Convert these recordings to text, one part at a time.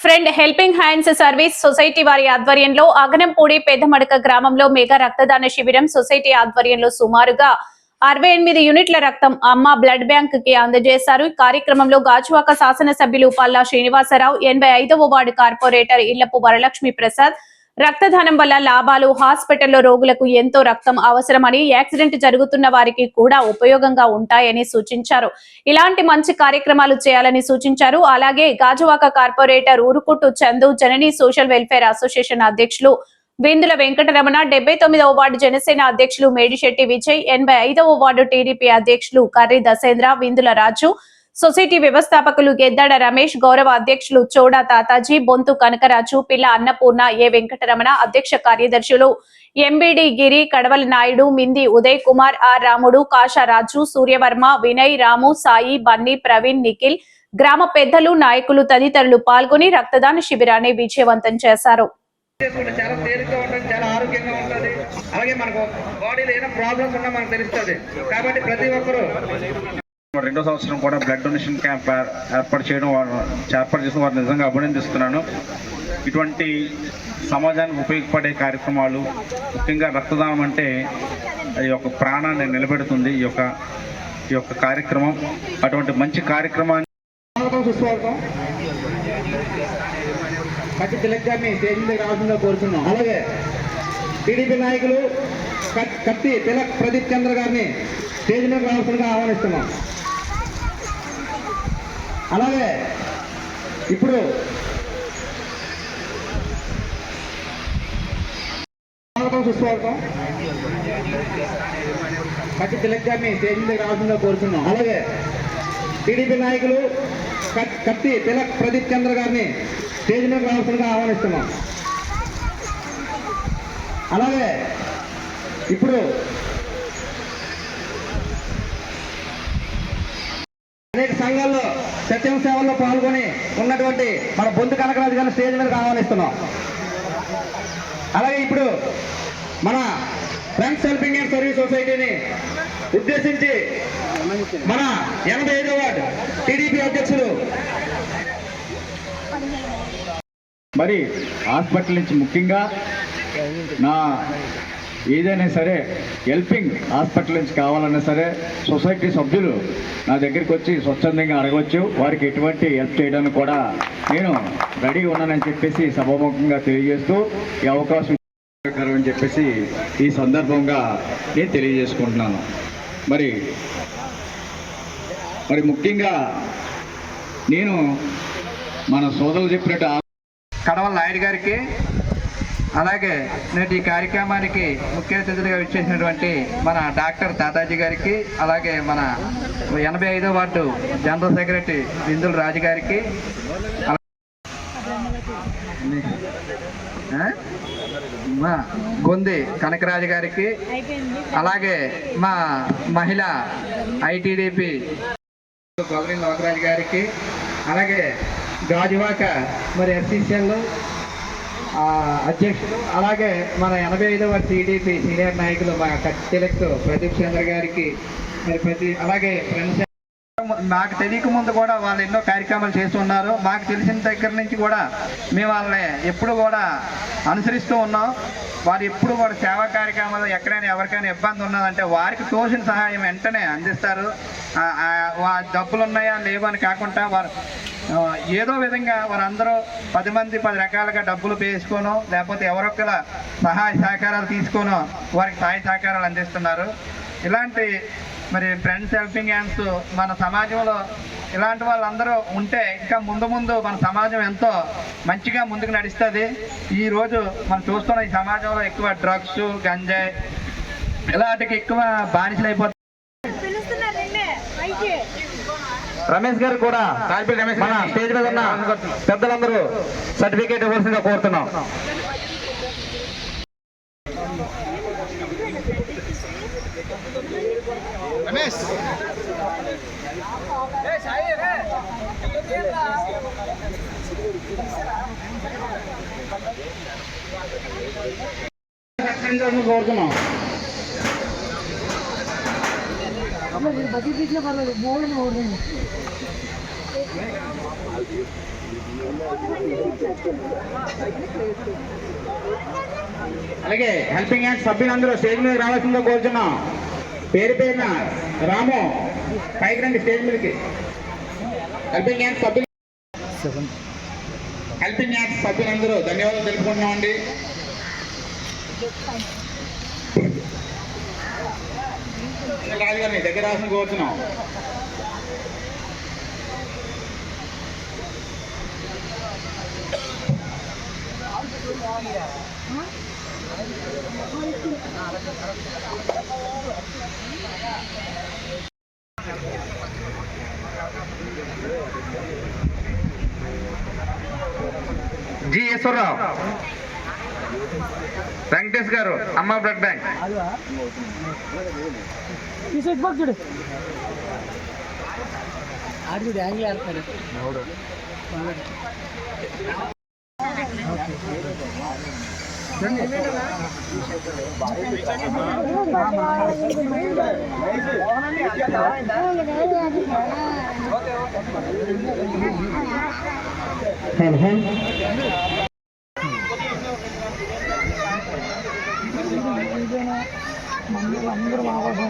Friend helping hands service society వారి ఆధ్వర్యంలో అగనంపూడి పెద్దమడక గ్రామంలో మెగా రక్తదాన శిబిరం సొసైటీ ఆధ్వర్యంలో సుమారుగా అరవై ఎనిమిది యూనిట్ల రక్తం అమ్మ బ్లడ్ బ్యాంక్కి అందజేశారు. ఈ కార్యక్రమంలో గాజువాక శాసనసభ్యులు పల్లా శ్రీనివాసరావు ఎనభై ఐదవ వార్డు కార్పొరేటర్ ఇళ్ళపు వరలక్ష్మి ప్రసాద్ రక్తదానం వల్ల లాభాలు హాస్పిటల్లో రోగులకు ఎంతో రక్తం అవసరమని యాక్సిడెంట్ జరుగుతున్న వారికి కూడా ఉపయోగంగా ఉంటాయని సూచించారు. ఇలాంటి మంచి కార్యక్రమాలు చేయాలని సూచించారు. అలాగే Gajuwaka corporator Urukuttu Chandu Janani social welfare association అధ్యక్షులు విందుల వెంకటరమణ డెబ్బై తొమ్మిదవ వార్డు జనసేన అధ్యక్షులు మేడిశెట్టి విజయ్ ఎనభై ఐదవ వార్డు టీడీపీ అధ్యక్షులు కర్రి దసేంద్ర విందుల రాజు సొసైటీ వ్యవస్థాపకులు గెద్దాడ రమేష్ గౌరవ అధ్యక్షులు చోడా తాతాజీ బొంతు కనకరాజు పిల్ల అన్నపూర్ణ ఏ వెంకటరమణ అధ్యక్ష కార్యదర్శులు ఎంబిడి గిరి కడవల నాయుడు మింది ఉదయ్ కుమార్ ఆర్ రాముడు కాషారాజు సూర్యవర్మ వినయ్ రాము సాయి బన్నీ ప్రవీణ్ నిఖిల్ గ్రామ పెద్దలు నాయకులు తదితరులు పాల్గొని రక్తదాన శిబిరాన్ని విజయవంతం చేశారు. చేసుకుంటే చాలా తేలిగ్గా ఉంటుంది చాలా ఆరోగ్యంగా ఉంటుంది. అలాగే మనకు బాడీలో ఏమైనా ప్రాబ్లమ్స్ ఉన్నా మనకు తెలుస్తుంది. కాబట్టి ప్రతి ఒక్కరూ రెండో సంవత్సరం కూడా బ్లడ్ డొనేషన్ క్యాంప్ ఏర్పాటు చేయడం వారు- ఏర్పాటు చేసిన వారిని నిజంగా అభినందిస్తున్నాను. ఇటువంటి సమాజానికి ఉపయోగపడే కార్యక్రమాలు ముఖ్యంగా రక్తదానం అంటే అది ఒక ప్రాణాన్ని నిలబెడుతుంది ఈ యొక్క ఈ యొక్క కార్యక్రమం. అటువంటి మంచి కార్యక్రమాన్ని స్వాగతం సుస్వాగతం. స్టేజ్ మీద రావాల్సిందిగా కోరుతున్నాం అలాగే టీడీపీ నాయకులు కత్తి తిలక్ ప్రదీప్ చంద్ర గారిని స్టేజ్ మీద రావాల్సిందిగా ఆహ్వానిస్తున్నాం. అలాగే ఇప్పుడు స్వాగతం సుస్వాగతం. కత్తి తిలక్ గారిని స్టేజ్ మీద రావాల్సిందిగా కోరుతున్నాం అలాగే టీడీపీ నాయకులు కత్- కత్తి తిలక్ ప్రదీప్ చంద్ర గారిని స్టేజ్ మీద రావాల్సిందిగా ఆహ్వానిస్తున్నాం. అలాగే ఇప్పుడు సేవల్లో పాల్గొని ఉన్నటువంటి మన బొంతు కనకరాజు గారిని స్టేజ్ మీదకి ఆహ్వానిస్తున్నాం. అలాగే ఇప్పుడు మన ఫ్రెండ్స్ హెల్పింగ్ అండ్ సర్వీస్ సొసైటీని ఉద్దేశించి మన ఎనభై ఐదో వార్డు టీడీపీ అధ్యక్షులు మరి హాస్పిటల్ నుంచి ముఖ్యంగా నా ఏదైనా సరే హెల్పింగ్ హాస్పిటల్ నుంచి కావాలన్నా సరే సొసైటీ సభ్యులు నా దగ్గరికి వచ్చి స్వచ్ఛందంగా అడగవచ్చు. వారికి ఎటువంటి హెల్ప్ చేయడానికి కూడా నేను రెడీగా ఉన్నానని చెప్పేసి సభాముఖంగా తెలియజేస్తూ ఈ అవకాశం అని చెప్పేసి ఈ సందర్భంగా నేను తెలియజేసుకుంటున్నాను. మరి మరి ముఖ్యంగా నేను మన సోదరులు చెప్పినట్టు కడవల నాయుడు గారికి అలాగే నేటి ఈ కార్యక్రమానికి ముఖ్య అతిథులుగా విచ్చేసినటువంటి మన డాక్టర్ తాతాజీ గారికి అలాగే మన ఎనభై ఐదో ward general secretary Bindula Raju గారికి మా గొంది కనకరాజు గారికి అలాగే మా మహిళ ఐటీడీపీ గౌరీ లోకరాజు గారికి అలాగే గాజువాక మరి ఎస్సీసీఎల్ అధ్యక్షులు అలాగే మన ఎనభై ఐదవ టీడీపీ సీనియర్ నాయకులు మా కత్తిలెక్కు ప్రదీప్ చంద్ర గారికి మరి ప్రతి అలాగే ఫ్రెండ్స్ మాకు తెలియక ముందు కూడా వాళ్ళు ఎన్నో కార్యక్రమాలు చేస్తున్నారు మాకు తెలిసిన దగ్గర నుంచి కూడా మేము వాళ్ళని ఎప్పుడు కూడా అనుసరిస్తూ ఉన్నాం. వారు ఎప్పుడు వారు సేవా కార్యక్రమాలు ఎక్కడైనా ఎవరికైనా ఇబ్బంది ఉన్నదంటే వారికి తోసిన సహాయం వెంటనే అందిస్తారు. డబ్బులు ఉన్నాయా లేవని అని కాకుండా వారు ఏదో విధంగా వారందరూ పది మంది పది రకాలుగా డబ్బులు వేసుకోను లేకపోతే ఎవరొక్కల సహాయ సహకారాలు తీసుకోను వారికి సహాయ సహకారాలు అందిస్తున్నారు. ఇలాంటి మరి ఫ్రెండ్స్ హెల్పింగ్ హ్యాండ్స్ మన సమాజంలో ఇలాంటి వాళ్ళందరూ ఉంటే ఇంకా ముందు ముందు మన సమాజం ఎంతో మంచిగా ముందుకు నడుస్తుంది. ఈ రోజు మనం చూస్తున్న ఈ సమాజంలో ఎక్కువ డ్రగ్స్ గంజాయి ఇలాంటికి ఎక్కువ బానిసలు అయిపోతాయి పిలుస్తున్నారు నిన్నే పైకి రమేష్ గారు కూడా మన స్టేజ్ మీద ఉన్న పెద్దలందరూ సర్టిఫికేట్ ఇవ్వాల్సిందిగా కోరుతున్నాం. కోరుతున్నాం అలాగే హెల్పింగ్ హ్యాండ్ సభ్యులందరూ స్టేజ్ మీద రావాల్సిందిగా కోరుచున్నాం. పేరు పేరున రాము పైకి రండి స్టేజ్ మీదకి. హెల్పింగ్ హ్యాండ్ సభ్యులు హెల్పింగ్ హ్యాండ్ సభ్యులందరూ ధన్యవాదాలు తెలుపుకుంటున్నామండి. రాజు గారిని దగ్గర రాసిన కోరుచున్నాం. జి ఈశ్వరరావు వెంకటేష్ గారు అమ్మ బ్లడ్ బ్యాంక్ ఈ సెట్ బాక్స్ చూడు ఆడు అందరూ యాంగిల్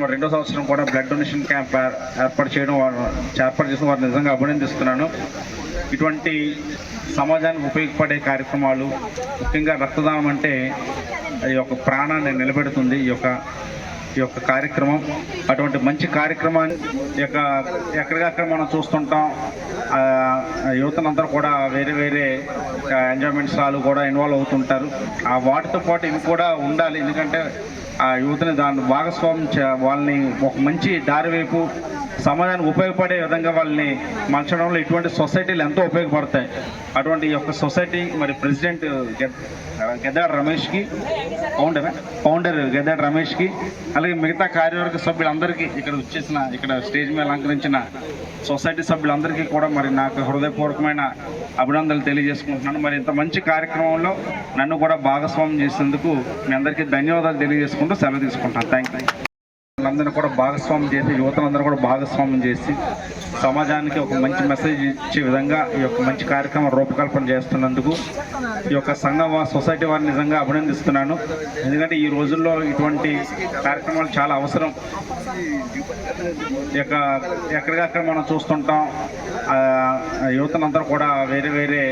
రెండో సంవత్సరం కూడా బ్లడ్ డొనేషన్ క్యాంప్ ఏర్పాటు చేయడం వారు ఏర్పాటు చేసిన వారిని నిజంగా అభినందిస్తున్నాను. ఇటువంటి సమాజానికి ఉపయోగపడే కార్యక్రమాలు ముఖ్యంగా రక్తదానం అంటే ఈ యొక్క ప్రాణాన్ని నిలబెడుతుంది ఈ యొక్క ఈ యొక్క కార్యక్రమం అటువంటి మంచి కార్యక్రమాన్ని ఈ యొక్క ఎక్కడికక్కడ మనం చూస్తుంటాం. ఆ, యువతనందరూ కూడా వేరే వేరే ఎంజాయ్మెంట్స్ వాళ్ళు కూడా ఇన్వాల్వ్ అవుతుంటారు. ఆ వాటితో పాటు ఇవి కూడా ఉండాలి. ఎందుకంటే ఆ యువతని దాన్ని భాగస్వామ్యం చే- వాళ్ళని ఒక మంచి దారి వైపు సమాజానికి ఉపయోగపడే విధంగా వాళ్ళని మలచడంలో ఇటువంటి సొసైటీలు ఎంతో ఉపయోగపడతాయి. అటువంటి ఈ యొక్క సొసైటీ మరి ప్రెసిడెంట్ గెద్- రమేష్కి ఫౌండర్ ఫౌండర్ గెద్దాడ రమేష్కి అలాగే మిగతా కార్యవర్గ సభ్యులందరికీ ఇక్కడ వచ్చేసిన ఇక్కడ స్టేజ్ మీద అలంకరించిన సొసైటీ సభ్యులందరికీ కూడా మరి నాకు హృదయపూర్వకమైన అభినందనలు తెలియజేసుకుంటున్నాను. మరి ఇంత మంచి కార్యక్రమంలో నన్ను కూడా భాగస్వామ్యం చేసేందుకు మీ అందరికీ ధన్యవాదాలు తెలియజేసుకుంటూ సెలవు తీసుకుంటాను. థ్యాంక్ యూ అందరినీ కూడా భాగస్వామ్యం చేసి యువతలందరూ కూడా భాగస్వామ్యం చేసి సమాజానికి ఒక మంచి మెసేజ్ ఇచ్చే విధంగా ఈ యొక్క మంచి కార్యక్రమం రూపకల్పన చేస్తున్నందుకు ఈ యొక్క సంఘం సొసైటీ వారిని నిజంగా అభినందిస్తున్నాను. ఎందుకంటే ఈ రోజుల్లో ఇటువంటి కార్యక్రమాలు చాలా అవసరం. ఈ యొక్క ఎక్కడికక్కడ మనం చూస్తుంటాం ఆ, కూడా వేరే వేరే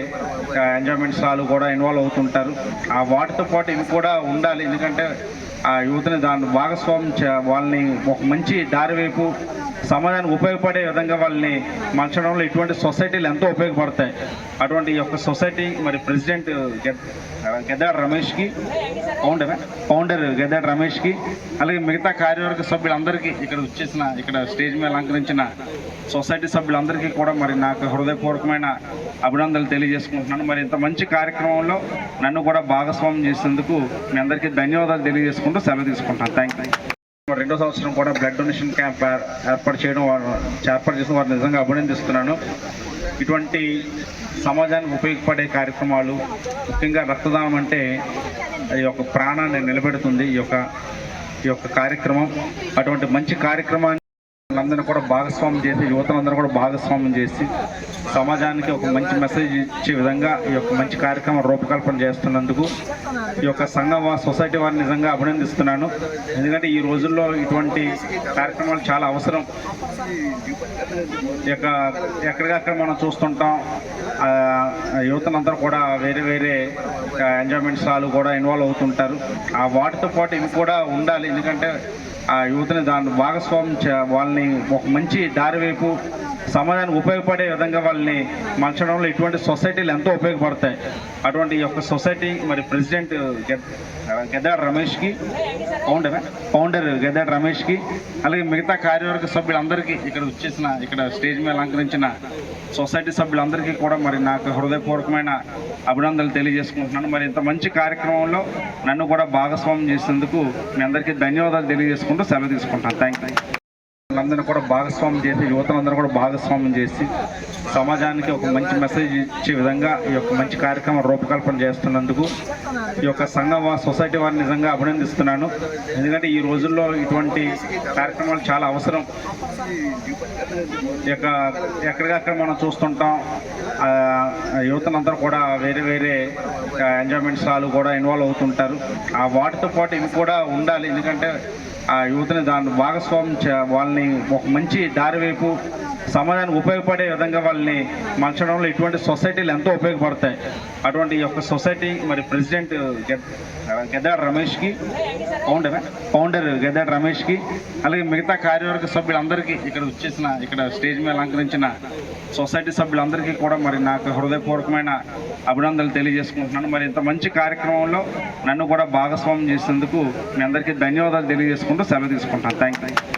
ఎంజాయ్మెంట్స్ వాళ్ళు కూడా ఇన్వాల్వ్ అవుతుంటారు. ఆ వాటితో పాటు ఇవి కూడా ఉండాలి. ఎందుకంటే ఆ యువతని దాని భాగస్వామ్యం వాళ్ళని ఒక మంచి దారి వైపు సమాజానికి ఉపయోగపడే విధంగా వాళ్ళని మలచడంలో ఇటువంటి సొసైటీలు ఎంతో ఉపయోగపడతాయి. అటువంటి యొక్క సొసైటీ మరి ప్రెసిడెంట్ గెద్- రమేష్కి ఫౌండర్ ఫౌండర్ గెద్దాడ రమేష్కి అలాగే మిగతా కార్యవర్గ సభ్యులందరికీ ఇక్కడ వచ్చేసిన ఇక్కడ స్టేజ్ మీద అలంకరించిన సొసైటీ సభ్యులందరికీ కూడా మరి నాకు హృదయపూర్వకమైన అభినందనలు తెలియజేసుకుంటున్నాను. మరి ఇంత మంచి కార్యక్రమంలో నన్ను కూడా భాగస్వామ్యం చేసేందుకు మీ అందరికీ ధన్యవాదాలు తెలియజేసుకుంటూ సెలవు తీసుకుంటాను. థ్యాంక్ యూ రెండో సంవత్సరం కూడా బ్లడ్ డొనేషన్ క్యాంప్ ఏర్పాటు చేయడం వారు ఏర్పాటు చేసిన వారిని నిజంగా అభినందిస్తున్నాను. ఇటువంటి సమాజానికి ఉపయోగపడే కార్యక్రమాలు ముఖ్యంగా రక్తదానం అంటే ఈ యొక్క ప్రాణాన్ని నిలబెడుతుంది ఈ యొక్క ఈ యొక్క కార్యక్రమం. అటువంటి మంచి కార్యక్రమాన్ని అందరినీ కూడా భాగస్వామ్యం చేసి యువతలందరూ కూడా భాగస్వామ్యం చేసి సమాజానికి ఒక మంచి మెసేజ్ ఇచ్చే విధంగా ఈ యొక్క మంచి కార్యక్రమం రూపకల్పన చేస్తున్నందుకు ఈ యొక్క సంఘం సొసైటీ వారిని నిజంగా అభినందిస్తున్నాను. ఎందుకంటే ఈ రోజుల్లో ఇటువంటి కార్యక్రమాలు చాలా అవసరం. ఈ యొక్క ఎక్కడికక్కడ మనం చూస్తుంటాం యువతలందరూ యువతనందరూ కూడా వేరే వేరే ఎంజాయ్మెంట్స్ వాళ్ళు కూడా ఇన్వాల్వ్ అవుతుంటారు. ఆ వాటితో పాటు ఇవి కూడా ఉండాలి. ఎందుకంటే ఆ యువతని దాన్ని భాగస్వామ్యం చే- వాళ్ళని ఒక మంచి దారి వైపు సమాజానికి ఉపయోగపడే విధంగా వాళ్ళని మలచడంలో ఇటువంటి సొసైటీలు ఎంతో ఉపయోగపడతాయి. అటువంటి యొక్క సొసైటీ మరి ప్రెసిడెంట్ గెద్- రమేష్కి ఫౌండర్ ఫౌండర్ గెద్దాడ రమేష్కి అలాగే మిగతా కార్యవర్గ సభ్యులందరికీ ఇక్కడ వచ్చేసిన ఇక్కడ స్టేజ్ మీద అలంకరించిన సొసైటీ సభ్యులందరికీ కూడా మరి నాకు హృదయపూర్వకమైన అభినందనలు తెలియజేసుకుంటున్నాను. మరి ఇంత మంచి కార్యక్రమంలో నన్ను కూడా భాగస్వామ్యం చేసేందుకు మీ అందరికీ ధన్యవాదాలు తెలియజేసుకుంటూ సెలవు తీసుకుంటాను. థ్యాంక్ యూ వీళ్ళందరినీ కూడా భాగస్వామ్యం చేసి యువతలందరూ కూడా భాగస్వామ్యం చేసి సమాజానికి ఒక మంచి మెసేజ్ ఇచ్చే విధంగా ఈ యొక్క మంచి కార్యక్రమం రూపకల్పన చేస్తున్నందుకు ఈ యొక్క సంఘం సొసైటీ వారిని నిజంగా అభినందిస్తున్నాను. ఎందుకంటే ఈ రోజుల్లో ఇటువంటి కార్యక్రమాలు చాలా అవసరం. ఈ యొక్క ఎక్కడికక్కడ మనం చూస్తుంటాం యువతలందరూ యువతనందరూ కూడా వేరే వేరే ఎంజాయ్మెంట్స్ వాళ్ళు కూడా ఇన్వాల్వ్ అవుతుంటారు. ఆ వాటితో పాటు ఇవి కూడా ఉండాలి. ఎందుకంటే ఆ యువతని దాన్ని భాగస్వామ్యం చే- వాళ్ళని ఒక మంచి దారి వైపు సమాజానికి ఉపయోగపడే విధంగా వాళ్ళని మలచడంలో ఇటువంటి సొసైటీలు ఎంతో ఉపయోగపడతాయి. అటువంటి యొక్క సొసైటీ మరి ప్రెసిడెంట్ గెద్- రమేష్కి ఫౌండర్ ఫౌండర్ గెద్దాడ రమేష్కి అలాగే మిగతా కార్యవర్గ సభ్యులందరికీ ఇక్కడ వచ్చేసిన ఇక్కడ స్టేజ్ మీద అలంకరించిన సొసైటీ సభ్యులందరికీ కూడా మరి నాకు హృదయపూర్వకమైన అభినందనలు తెలియజేసుకుంటున్నాను. మరి ఇంత మంచి కార్యక్రమంలో నన్ను కూడా భాగస్వామ్యం చేసినందుకు మీ అందరికీ ధన్యవాదాలు తెలియజేసుకుంటూ సెలవు తీసుకుంటాను. Thank you